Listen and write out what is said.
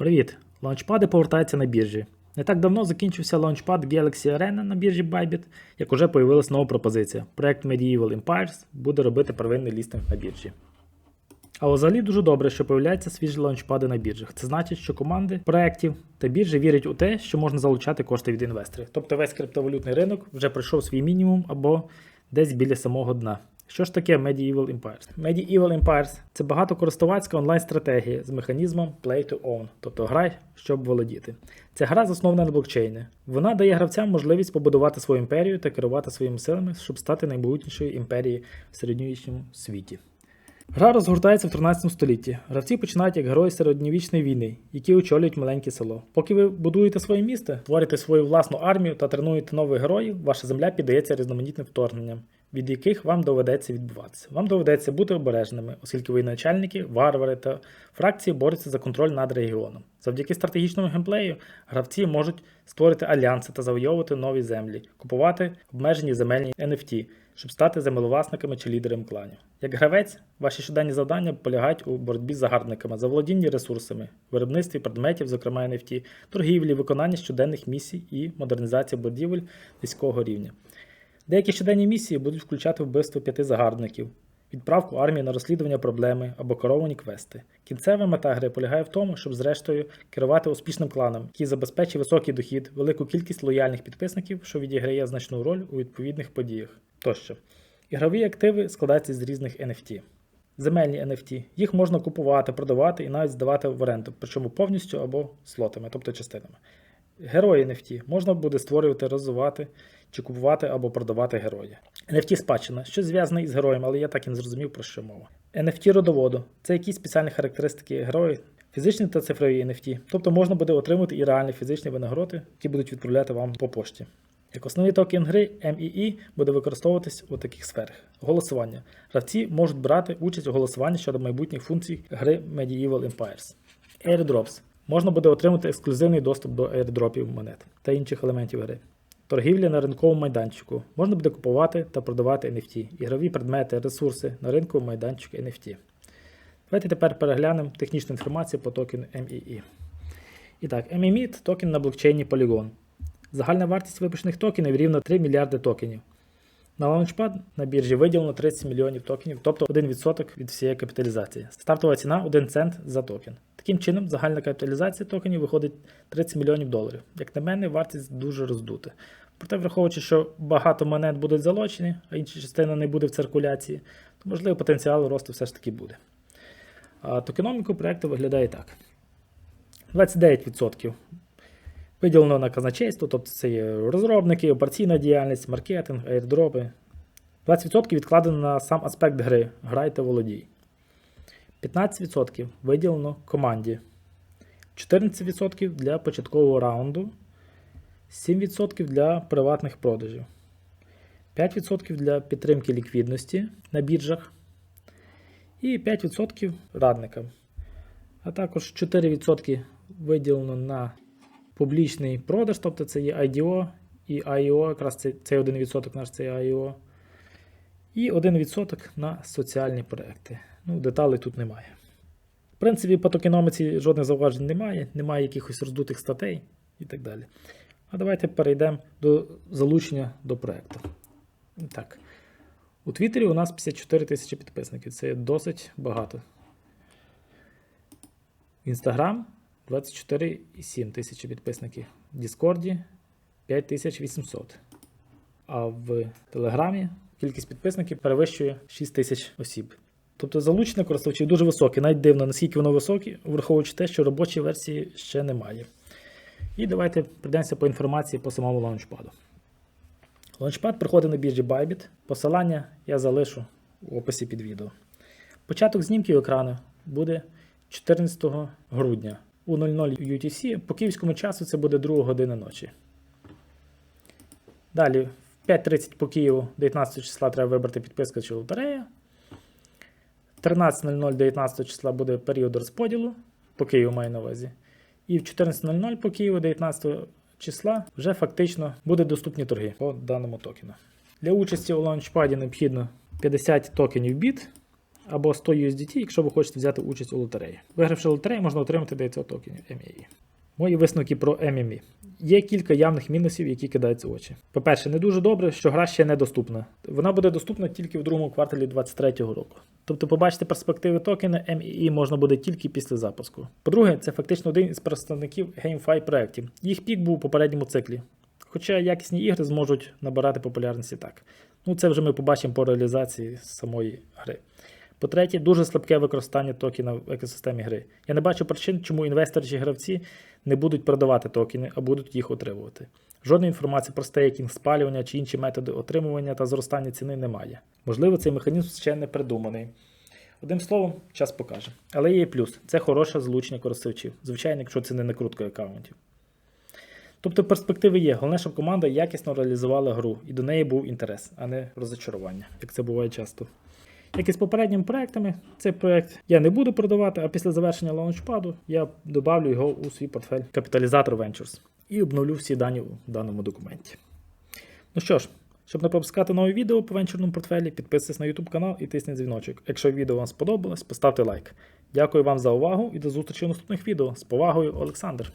Привіт! Лаунчпади повертаються на біржі. Не так давно закінчився лаунчпад Galaxy Arena на біржі Bybit, як уже появилась нова пропозиція. Проект Medieval Empires буде робити первинний лістинг на біржі. А взагалі дуже добре, що появляються свіжі лаунчпади на біржах. Це значить, що команди проєктів та біржі вірять у те, що можна залучати кошти від інвесторів. Тобто весь криптовалютний ринок вже пройшов свій мінімум або десь біля самого дна. Що ж таке Medieval Empires? Medieval Empires – це багатокористувацька онлайн-стратегія з механізмом Play to Own, тобто грай, щоб володіти. Ця гра заснована на блокчейні. Вона дає гравцям можливість побудувати свою імперію та керувати своїми силами, щоб стати наймогутнішою імперією в середньовічному світі. Гра розгортається в 13 столітті. Гравці починають як герої середньовічної війни, які очолюють маленьке село. Поки ви будуєте своє місто, творите свою власну армію та тренуєте нових героїв, ваша земля піддається різноманітним вторгненням, від яких вам доведеться відбуватися. Вам доведеться бути обережними, оскільки воєначальники, варвари та фракції борються за контроль над регіоном. Завдяки стратегічному геймплею гравці можуть створити альянси та завойовувати нові землі, купувати обмежені земельні NFT, щоб стати землевласниками чи лідером кланів. Як гравець, ваші щоденні завдання полягають у боротьбі з загарбниками, заволодінні ресурсами, виробництві предметів, зокрема NFT, торгівлі, виконанні щоденних місій і модернізація будівель низького рівня. Деякі щоденні місії будуть включати вбивство п'яти загарбників, відправку армії на розслідування проблеми або керовані квести. Кінцева мета гри полягає в тому, щоб зрештою керувати успішним кланом, який забезпечить високий дохід, велику кількість лояльних підписників, що відіграє значну роль у відповідних подіях тощо. Ігрові активи складаються з різних NFT. Земельні NFT. Їх можна купувати, продавати і навіть здавати в оренду, причому повністю або слотами, тобто частинами. Герої NFT можна буде створювати, розвивати чи купувати або продавати героя. NFT спадщина, що зв'язане із героєм, але я так і не зрозумів, про що мова. NFT родоводу це якісь спеціальні характеристики героїв, фізичні та цифрові NFT. Тобто можна буде отримати і реальні фізичні винагороди, які будуть відправляти вам по пошті. Як основний токен гри MEE буде використовуватись у таких сферах: голосування. Гравці можуть брати участь у голосуванні щодо майбутніх функцій гри Medieval Empires. Airdrops. Можна буде отримати ексклюзивний доступ до airdropів монет та інших елементів гри. Торгівля на ринковому майданчику. Можна буде купувати та продавати NFT, ігрові предмети, ресурси на ринку майданчику NFT. Давайте тепер переглянемо технічну інформацію по токену MEE. І так, MEE – токен на блокчейні Polygon. Загальна вартість випущених токенів рівна 3 мільярди токенів. На лаунчпад на біржі виділено 30 мільйонів токенів, тобто 1% від всієї капіталізації. Стартова ціна 1 цент за токен. Таким чином, загальна капіталізація токенів виходить 30 мільйонів доларів. Як на мене, вартість дуже роздута. Проте, враховуючи, що багато монет будуть залочені, а інша частина не буде в циркуляції, то можливо потенціал росту все ж таки буде. А токеноміку проекту виглядає так: 29% Виділено на казначейство, тобто це є розробники, операційна діяльність, маркетинг, airdropи. 20% відкладено на сам аспект гри грай та володій. 15% виділено команді. 14% для початкового раунду. 7% для приватних продажів. 5% для підтримки ліквідності на біржах. І 5% радникам. А також 4% виділено на публічний продаж, тобто це є IDO і IO, якраз цей, цей 1% наш це IO. І 1% на соціальні проекти. Ну, Деталей тут немає. В принципі, по токеноміці жодних зауважень немає, немає якихось роздутих статей і так далі. А давайте перейдемо до залучення до проекту. Так. У Твіттері у нас 54 тисячі підписників. Це досить багато. В Інстаграм 24,7 тисячі підписників. В Діскорді 5800. А в Телеграмі кількість підписників перевищує 6 тисяч осіб. Тобто залучення користувачів дуже високе. Навіть дивно, наскільки воно високе, враховуючи те, що робочої версії ще немає. І давайте прийдемося по інформації по самому лаунчпаду. Лаунчпад приходить на біржі Bybit. Посилання я залишу в описі під відео. Початок знімків екрану буде 14 грудня у 00 UTC. По київському часу це буде 2 година ночі. Далі, 5.30 по Києву 19 числа треба вибрати підписка чи лотерея. 13.00 19 числа буде період розподілу. По Києву маю на увазі. І в 14.00 по Києву 19 числа вже фактично буде доступні торги по даному токену. Для участі у лаунчпаді необхідно 50 токенів біт або 100 USDT, якщо ви хочете взяти участь у лотереї. Вигравши лотерею, можна отримати 900 токенів MEI. Мої висновки про MME. Є кілька явних мінусів, які кидаються в очі. По-перше, не дуже добре, що гра ще недоступна. Вона буде доступна тільки в другому кварталі 2023 року. Тобто, побачити перспективи токена MEE можна буде тільки після запуску. По-друге, це фактично один із представників GameFi проєктів. Їх пік був у попередньому циклі. Хоча якісні ігри зможуть набирати популярності так. Ну, це вже ми побачимо по реалізації самої гри. По-третє, дуже слабке використання токена в екосистемі гри. Я не бачу причин, чому інвестори чи гравці не будуть продавати токени, а будуть їх отримувати. Жодної інформації про стейкінг, спалювання чи інші методи отримування та зростання ціни немає. Можливо, цей механізм ще не придуманий. Одним словом, час покаже. Але є і плюс це хороше залучення користувачів. Звичайно, якщо це не накрутка аккаунтів. Тобто перспективи є. Головне, щоб команда якісно реалізувала гру і до неї був інтерес, а не розочарування, як це буває часто. Як і з попередніми проектами, цей проект я не буду продавати, а після завершення лаунчпаду я додавлю його у свій портфель Капіталізатор Ventures і обновлю всі дані у даному документі. Ну що ж, щоб не пропускати нові відео по венчурному портфелі, підписуйтесь на YouTube канал і тисніть дзвіночок. Якщо відео вам сподобалось, поставте лайк. Дякую вам за увагу і до зустрічі у наступних відео. З повагою, Олександр.